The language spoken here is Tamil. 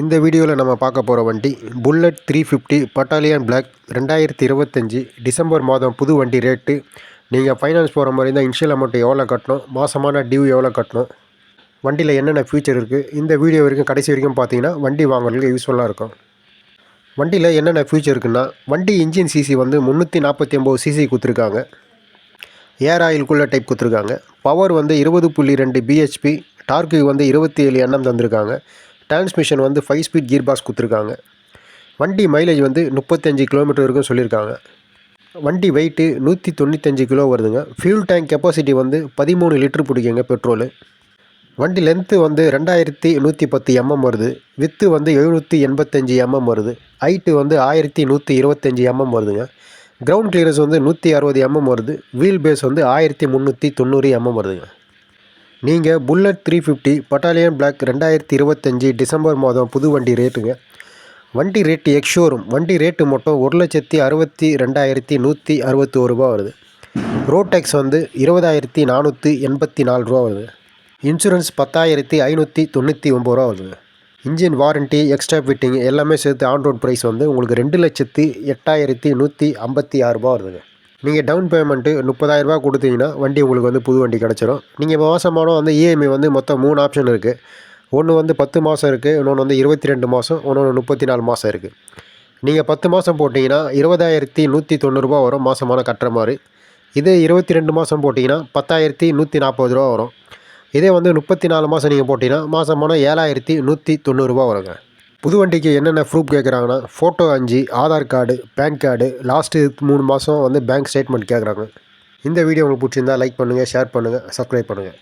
இந்த வீடியோவில் நம்ம பார்க்க போகிற வண்டி bullet three fifty battalion black ரெண்டாயிரத்தி இருபத்தஞ்சி டிசம்பர் மாதம் புது வண்டி ரேட்டு நீங்கள் ஃபைனான்ஸ் போகிற மாதிரி இருந்தால் இன்ஷியல் அமௌண்ட் எவ்வளோ கட்டணும்? மாதமான டியூ எவ்வளோ கட்டணும்? வண்டியில் என்னென்ன ஃபியூச்சர் இருக்குது இந்த வீடியோ வரைக்கும் கடைசி வரைக்கும் பார்த்தீங்கன்னா வண்டி வாங்குறதுக்கு யூஸ்ஃபுல்லாக இருக்கும். வண்டியில் என்னென்ன ஃபியூச்சர் இருக்குன்னா வண்டி இன்ஜின் சிசி வந்து முந்நூற்றி நாற்பத்தி ஒம்பது சிசி கொடுத்துருக்காங்க. ஏர் ஆயில் கூலர் டைப் கொடுத்துருக்காங்க. பவர் வந்து இருபது புள்ளி ரெண்டு பிஹெச்பி டார்க்கு வந்து இருபத்தி ஏழு எண்ணம் தந்திருக்காங்க. டிரான்ஸ்மிஷன் வந்து ஃபைவ் ஸ்பீட் கீர் பாக்ஸ் கொடுத்துருக்காங்க. வண்டி மைலேஜ் வந்து முப்பத்தஞ்சு கிலோமீட்டர் வரைக்கும் சொல்லியிருக்காங்க. வண்டி வெயிட்டு நூற்றி தொண்ணூத்தஞ்சு கிலோ வருதுங்க. ஃபியூல் டேங்க் கெப்பாசிட்டி வந்து பதிமூணு லிட்டர் பிடிக்குங்க பெட்ரோலு வண்டி லென்த்து வந்து ரெண்டாயிரத்தி நூற்றி பத்து எம்எம் வருது. வித்து வந்து எழுநூற்றி எண்பத்தஞ்சு எம்எம் வருது. ஹைட்டு வந்து ஆயிரத்தி நூற்றி இருபத்தஞ்சி எம்எம் வருதுங்க. கிரவுண்ட் கிளியரன்ஸ் வந்து நூற்றி அறுபது எம்எம் வருது. வீல் பேஸ் வந்து ஆயிரத்தி முந்நூற்றி தொண்ணூறு எம்எம் வருதுங்க. நீங்கள் bullet three fifty battalion black ரெண்டாயிரத்தி இருபத்தஞ்சி டிசம்பர் மாதம் புது வண்டி ரேட்டுங்க வண்டி ரேட்டு எக்ஷோரூம் வண்டி ரேட்டு மட்டும் ஒரு லட்சத்தி அறுபத்தி ரெண்டாயிரத்தி நூற்றி அறுபத்தி ஒரு ரூபா வருது. ரோட் டேக்ஸ் வந்து இருபதாயிரத்தி நானூற்றி எண்பத்தி நாலு ரூபா வருது. இன்சூரன்ஸ் பத்தாயிரத்தி ஐநூற்றி தொண்ணூற்றி ஒம்பது ரூபா வருது. இன்ஜின் வாரண்ட்டி எக்ஸ்ட்ரா ஃபிட்டிங் எல்லாமே சேர்த்து ஆன் ரோட் ப்ரைஸ் வந்து உங்களுக்கு ரெண்டு லட்சத்தி எட்டாயிரத்தி நூற்றி ஐம்பத்தி ஆறு ரூபா வருதுங்க. நீங்கள் டவுன் பேமெண்ட்டு முப்பதாயிரரூபா கொடுத்தீங்கன்னா வண்டி உங்களுக்கு வந்து புது வண்டி கிடச்சிரும். நீங்கள் மாதமானம் வந்து இஎம்ஐ வந்து மொத்தம் மூணு ஆப்ஷன் இருக்குது ஒன்று வந்து பத்து மாதம் இருக்குது இன்னொன்று வந்து இருபத்தி ரெண்டு மாதம் இன்னொன்று முப்பத்தி நாலு மாதம் இருக்குது நீங்கள் பத்து மாதம் போட்டிங்கன்னா இருபதாயிரத்தி நூற்றி தொண்ணூறுரூவா வரும் மாதமான கட்டுற மாதிரி. இதே இருபத்தி ரெண்டு மாதம் போட்டிங்கன்னா பத்தாயிரத்தி நூற்றி நாற்பது ரூபா வரும். இதே வந்து முப்பத்தி நாலு மாதம் நீங்கள் போட்டிங்கன்னா மாதமான ஏழாயிரத்தி நூற்றி தொண்ணூறுரூவா வருங்க. புது வண்டிக்கு என்னென்ன ப்ரூஃப் கேட்குறாங்கன்னா ஃபோட்டோ அஞ்சு Aadhaar card pan card last மூணு மாதம் வந்து பேங்க் ஸ்டேட்மெண்ட் கேட்குறாங்க இந்த வீடியோ உங்களுக்கு பிடிச்சிருந்தா லைக் பண்ணுங்கள் ஷேர் பண்ணுங்கள் சப்ஸ்கிரைப் பண்ணுங்கள்